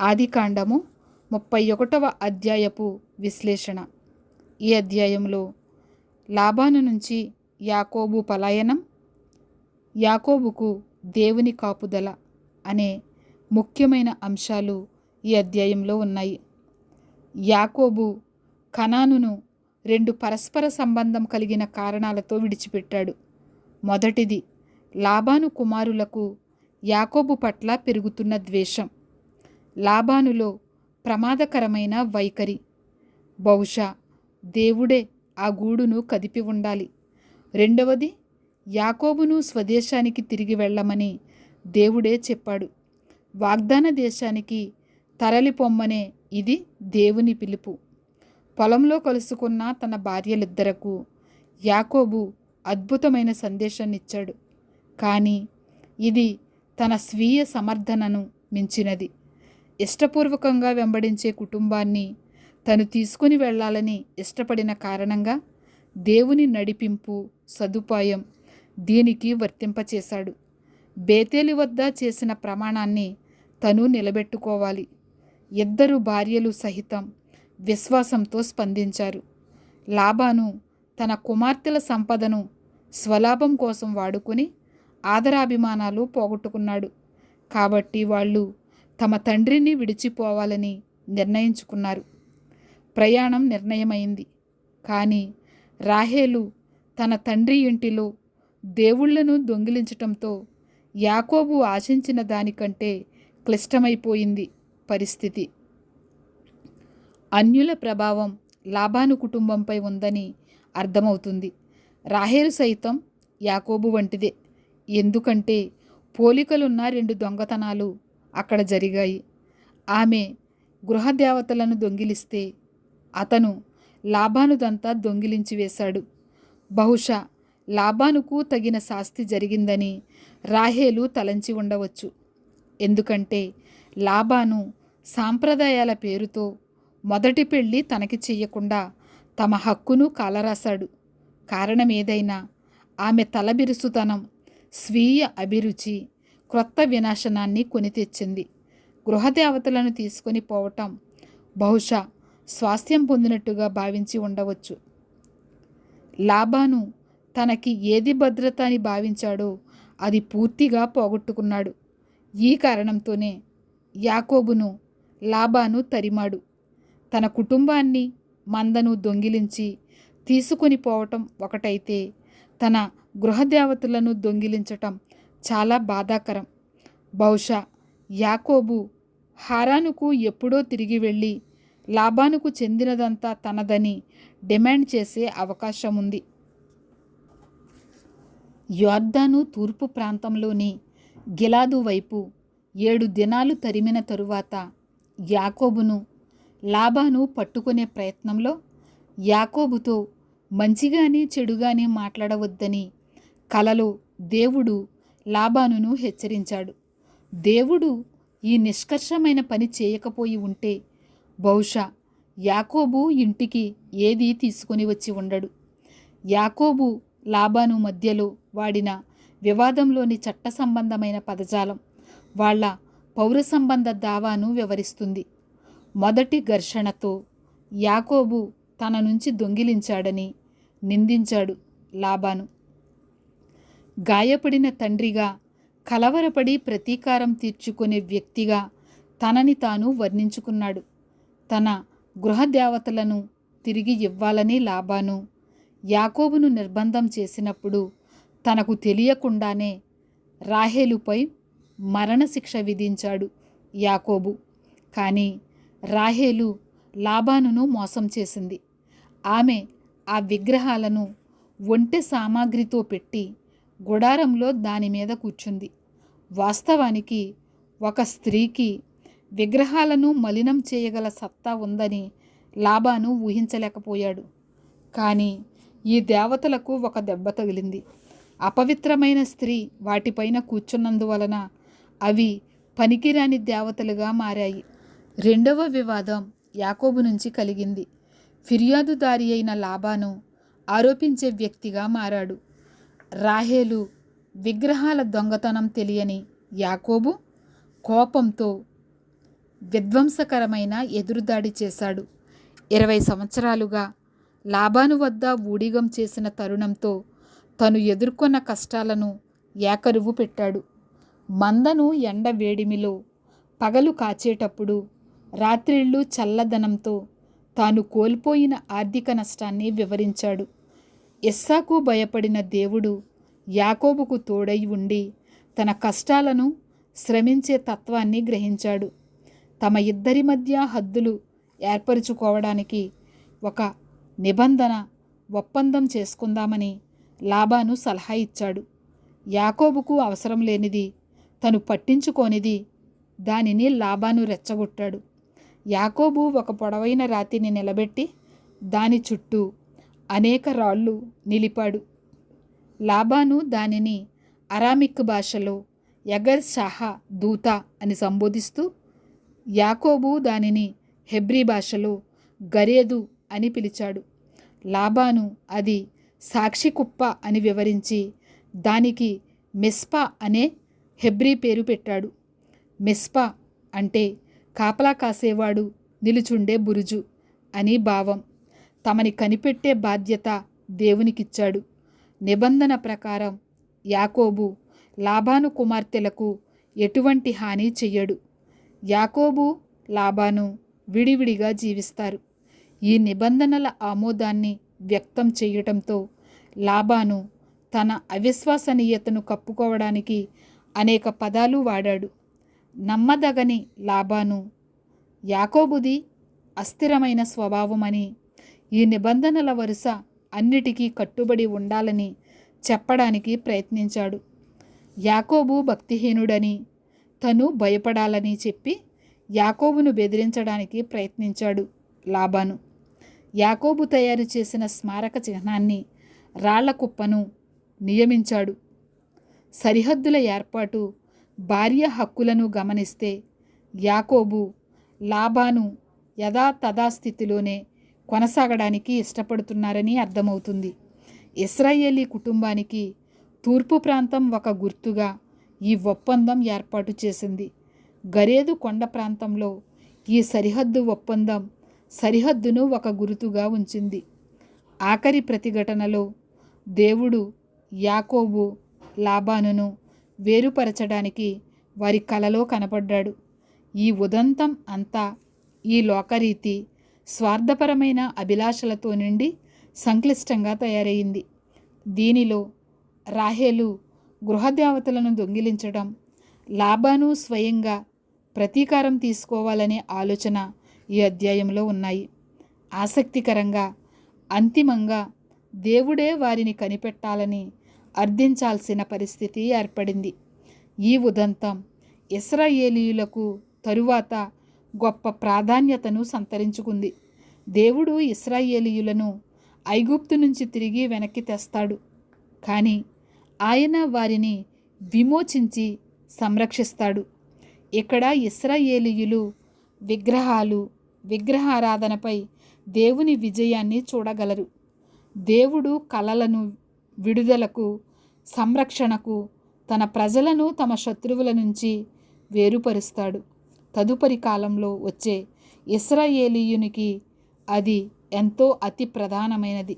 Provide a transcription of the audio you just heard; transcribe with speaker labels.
Speaker 1: ఆదికాండము ముప్పై ఒకటవ అధ్యాయపు విశ్లేషణ. ఈ అధ్యాయంలో లాబాను నుంచి యాకోబు పలాయనం యాకోబుకు దేవుని కాపుదల అనే ముఖ్యమైన అంశాలు ఈ అధ్యాయంలో ఉన్నాయి. యాకోబు కనానును రెండు పరస్పర సంబంధం కలిగిన కారణాలతో విడిచిపెట్టాడు. మొదటిది లాబాను కుమారులకు యాకోబు పట్ల పెరుగుతున్న ద్వేషం. లాబానులో ప్రమాదకరమైన వైఖరి. బహుశా దేవుడే ఆ గూడును కదిపి ఉండాలి. రెండవది యాకోబును స్వదేశానికి తిరిగి వెళ్ళమని దేవుడే చెప్పాడు. వాగ్దాన దేశానికి తరలిపొమ్మనే ఇది దేవుని పిలుపు. పొలంలో కలుసుకున్న తన భార్యలిద్దరకు యాకోబు అద్భుతమైన సందేశాన్నిచ్చాడు. కానీ ఇది తన స్వీయ సమర్థనను మించినది. ఇష్టపూర్వకంగా వెంబడించే కుటుంబాన్ని తను తీసుకుని వెళ్ళాలని ఇష్టపడిన కారణంగా దేవుని నడిపింపు సదుపాయం దీనికి వర్తింపచేశాడు. బేతేలి వద్ద చేసిన ప్రమాణాన్ని తను నిలబెట్టుకోవాలి. ఇద్దరు భార్యలు సహితం విశ్వాసంతో స్పందించారు. లాభాను తన కుమార్తెల సంపదను స్వలాభం కోసం వాడుకొని ఆదరాభిమానాలు పోగొట్టుకున్నాడు. కాబట్టి వాళ్ళు తమ తండ్రిని విడిచిపోవాలని నిర్ణయించుకున్నారు. ప్రయాణం నిర్ణయమైంది. కానీ రాహేలు తన తండ్రి ఇంటిలో దేవుళ్ళను దొంగిలించటంతో యాకోబు ఆశించిన దానికంటే క్లిష్టమైపోయింది పరిస్థితి. అన్యుల ప్రభావం లాభాను కుటుంబంపై ఉందని అర్థమవుతుంది. రాహేలు సైతం యాకోబు వంటిదే. ఎందుకంటే పోలికలున్న రెండు దొంగతనాలు అక్కడ జరిగాయి. ఆమె గృహదేవతలను దొంగిలిస్తే అతను లాభానుదంతా దొంగిలించి వేశాడు. బహుశా లాభానుకు తగిన శాస్తి జరిగిందని రాహేలు తలంచి ఉండవచ్చు. ఎందుకంటే లాభాను సాంప్రదాయాల పేరుతో మొదటి పెళ్ళి తనకి చెయ్యకుండా తమ హక్కును కాలరాశాడు. కారణమేదైనా ఆమె తలబిరుసుతనం స్వీయ అభిరుచి క్రొత్త వినాశనాన్ని కొని తెచ్చింది గృహదేవతలను తీసుకొని పోవటం బహుశా స్వాస్థ్యం పొందినట్టుగా భావించి ఉండవచ్చు. లాభాను తనకి ఏది భద్రత అని భావించాడో అది పూర్తిగా పోగొట్టుకున్నాడు. ఈ కారణంతోనే యాకోబును లాభాను తరిమాడు. తన కుటుంబాన్ని మందను దొంగిలించి తీసుకొని పోవటం ఒకటైతే తన గృహదేవతలను దొంగిలించటం చాలా బాధాకరం. బహుశా యాకోబు హారానుకు ఎప్పుడో తిరిగి వెళ్ళి లాభానుకు చెందినదంతా తనదని డిమాండ్ చేసే అవకాశం ఉంది యోర్దాను తూర్పు ప్రాంతంలోని గిలాదు వైపు ఏడు దినాలు తరిమిన తరువాత యాకోబును లాభాను పట్టుకునే ప్రయత్నంలో యాకోబుతో మంచిగానే చెడుగానే మాట్లాడవద్దని కలలో దేవుడు లాభానును హెచ్చరించాడు. దేవుడు ఈ నిష్కర్షమైన పని చేయకపోయి ఉంటే బహుశా యాకోబు ఇంటికి ఏది తీసుకొని వచ్చి ఉండడు. యాకోబు లాభాను మధ్యలో వాడిన వివాదంలోని చట్ట సంబంధమైన పదజాలం వాళ్ళ పౌర సంబంధ దావాను వివరిస్తుంది. మొదటి ఘర్షణతో యాకోబు తన నుంచి దొంగిలించాడని నిందించాడు లాబాను. గాయపడిన తండ్రిగా కలవరపడి ప్రతీకారం తీర్చుకునే వ్యక్తిగా తనని తాను వర్ణించుకున్నాడు. తన గృహదేవతలను తిరిగి ఇవ్వాలని లాభాను యాకోబును నిర్బంధం చేసినప్పుడు తనకు తెలియకుండానే రాహేలుపై మరణశిక్ష విధించాడు యాకోబు. కానీ రాహేలు లాభానును మోసం చేసింది. ఆమె ఆ విగ్రహాలను ఒంటె సామాగ్రితో పెట్టి గుడారంలో దాని మీద కూర్చుంది. వాస్తవానికి ఒక స్త్రీకి విగ్రహాలను మలినం చేయగల సత్తా ఉందని లాభాను ఊహించలేకపోయాడు. కానీ ఈ దేవతలకు ఒక దెబ్బ తగిలింది. అపవిత్రమైన స్త్రీ వాటిపైన కూర్చున్నందువలన అవి పనికిరాని దేవతలుగా మారాయి. రెండవ వివాదం యాకోబు నుంచి కలిగింది. ఫిర్యాదుదారి అయిన లాభాను ఆరోపించే వ్యక్తిగా మారాడు. రాహేలు విగ్రహాల దొంగతనం తెలియని యాకోబు కోపంతో విధ్వంసకరమైన ఎదురుదాడి చేశాడు. ఇరవై సంవత్సరాలుగా లాభాను వద్ద ఊడిగం చేసిన తరుణంతో తను ఎదుర్కొన్న కష్టాలను ఏకరువు పెట్టాడు. మందను ఎండ వేడిమిలో పగలు కాచేటప్పుడు రాత్రిళ్ళు చల్లదనంతో తాను కోల్పోయిన ఆర్థిక నష్టాన్ని వివరించాడు. ఎస్సాకు భయపడిన దేవుడు యాకోబుకు తోడై ఉండి తన కష్టాలను శ్రమించే తత్వాన్ని గ్రహించాడు. తమ ఇద్దరి మధ్య హద్దులు ఏర్పరచుకోవడానికి ఒక నిబంధన ఒప్పందం చేసుకుందామని లాబాను సలహా ఇచ్చాడు. యాకోబుకు అవసరం లేనిది తను పట్టించుకోనిది దానిని లాబాను రెచ్చగొట్టాడు. యాకోబు ఒక పొడవైన రాతిని నిలబెట్టి దాని చుట్టూ అనేక రాళ్ళు నిలిపాడు. లాబాను దానిని అరామిక్ భాషలో యగర్ షాహా దూత అని సంబోధిస్తూ యాకోబు దానిని హెబ్రీ భాషలో గరేదు అని పిలిచాడు. లాబాను అది సాక్షి కుప్ప అని వివరించి దానికి మెస్పా అనే హెబ్రీ పేరు పెట్టాడు. మెస్పా అంటే కాపలా కాసేవాడు నిలుచుండే బురుజు అని భావం. తమని కనిపెట్టే బాధ్యత దేవునికిచ్చాడు. నిబంధన ప్రకారం యాకోబు లాభాను కుమార్తెలకు ఎటువంటి హాని చెయ్యడు. యాకోబు లాభాను విడివిడిగా జీవిస్తారు. ఈ నిబంధనల ఆమోదాన్ని వ్యక్తం చేయటంతో లాభాను తన అవిశ్వసనీయతను కప్పుకోవడానికి అనేక పదాలు వాడాడు. నమ్మదగని లాభాను యాకోబుది అస్థిరమైన స్వభావమని ఈ నిబంధనల వరుస అన్నిటికీ కట్టుబడి ఉండాలని చెప్పడానికి ప్రయత్నించాడు. యాకోబు భక్తిహీనుడని తను భయపడాలని చెప్పి యాకోబును బెదిరించడానికి ప్రయత్నించాడు లాబాను. యాకోబు తయారు చేసిన స్మారక చిహ్నాన్ని రాళ్ళ కుప్పను నియమించాడు. సరిహద్దుల ఏర్పాటు భార్య హక్కులను గమనిస్తే యాకోబు లాబాను యథా స్థితిలోనే కొనసాగడానికి ఇష్టపడుతున్నారని అర్థమవుతుంది. ఇస్రాయేలీ కుటుంబానికి తూర్పు ప్రాంతం ఒక గుర్తుగా ఈ ఒప్పందం ఏర్పాటు చేసింది. గరేదు కొండ ప్రాంతంలో ఈ సరిహద్దు ఒప్పందం సరిహద్దును ఒక గుర్తుగా ఉంచింది. ఆఖరి ప్రతిఘటనలో దేవుడు యాకోబు లాబానును వేరుపరచడానికి వారి కలలో కనపడ్డాడు. ఈ ఉదంతం అంతా ఈ లోకరీతి స్వార్థపరమైన అభిలాషలతో నిండి సంక్లిష్టంగా తయారయింది దీనిలో రాహేలు గృహదేవతలను దొంగిలించడం లాభాను స్వయంగా ప్రతీకారం తీసుకోవాలనే ఆలోచన ఈ అధ్యాయంలో ఉన్నాయి. ఆసక్తికరంగా అంతిమంగా దేవుడే వారిని కనిపెట్టాలని అర్థించాల్సిన పరిస్థితి ఏర్పడింది. ఈ ఉదంతం ఇస్రాయేలీయులకు తరువాత గొప్ప ప్రాధాన్యతను సంతరించుకుంది. దేవుడు ఇస్రాయేలీయులను ఐగుప్తు నుంచి తిరిగి వెనక్కి తెస్తాడు. కానీ ఆయన వారిని విమోచించి సంరక్షిస్తాడు. ఇక్కడ ఇస్రాయేలీయులు విగ్రహాలు విగ్రహారాధనపై దేవుని విజయాన్ని చూడగలరు. దేవుడు కలలను విడుదలకు సంరక్షణకు తన ప్రజలను తమ శత్రువుల నుంచి వేరుపరుస్తాడు. తదుపరి కాలంలో వచ్చే ఇస్రాయేలీయునికి అది ఎంతో అతి ప్రధానమైనది.